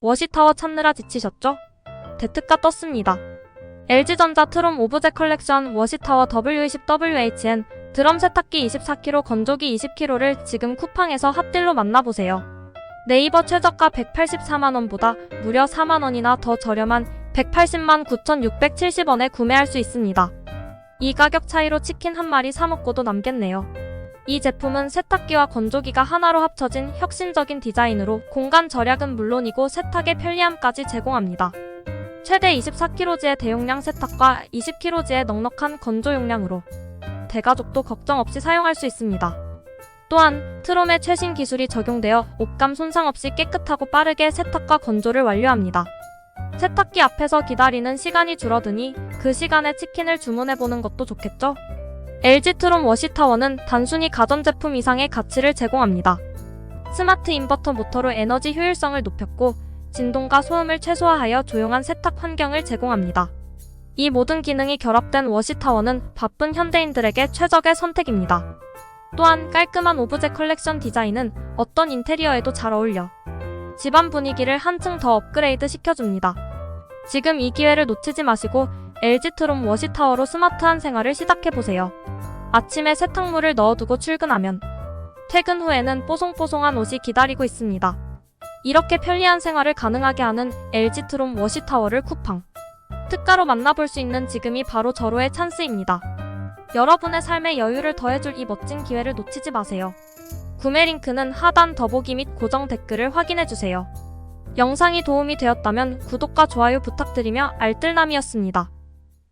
워시타워 찾느라 지치셨죠? 대특가 떴습니다. LG전자 트롬 오브제 컬렉션 워시타워 W20WHN 드럼 세탁기 24kg 건조기 20kg를 지금 쿠팡에서 핫딜로 만나보세요. 네이버 최저가 184만원보다 무려 4만원이나 더 저렴한 180만 9,670원에 구매할 수 있습니다. 이 가격 차이로 치킨 한 마리 사 먹고도 남겠네요. 이 제품은 세탁기와 건조기가 하나로 합쳐진 혁신적인 디자인으로 공간 절약은 물론이고 세탁의 편리함까지 제공합니다. 최대 24kg의 대용량 세탁과 20kg의 넉넉한 건조 용량으로 대가족도 걱정 없이 사용할 수 있습니다. 또한 트롬의 최신 기술이 적용되어 옷감 손상 없이 깨끗하고 빠르게 세탁과 건조를 완료합니다. 세탁기 앞에서 기다리는 시간이 줄어드니 그 시간에 치킨을 주문해보는 것도 좋겠죠? LG 트롬 워시타워는 단순히 가전제품 이상의 가치를 제공합니다. 스마트 인버터 모터로 에너지 효율성을 높였고 진동과 소음을 최소화하여 조용한 세탁 환경을 제공합니다. 이 모든 기능이 결합된 워시타워는 바쁜 현대인들에게 최적의 선택입니다. 또한 깔끔한 오브제 컬렉션 디자인은 어떤 인테리어에도 잘 어울려 집안 분위기를 한층 더 업그레이드 시켜줍니다. 지금 이 기회를 놓치지 마시고 LG 트롬 워시타워로 스마트한 생활을 시작해보세요. 아침에 세탁물을 넣어두고 출근하면 퇴근 후에는 뽀송뽀송한 옷이 기다리고 있습니다. 이렇게 편리한 생활을 가능하게 하는 LG 트롬 워시타워를 쿠팡 특가로 만나볼 수 있는 지금이 바로 절호의 찬스입니다. 여러분의 삶에 여유를 더해줄 이 멋진 기회를 놓치지 마세요. 구매 링크는 하단 더보기 및 고정 댓글을 확인해주세요. 영상이 도움이 되었다면 구독과 좋아요 부탁드리며 알뜰남이었습니다.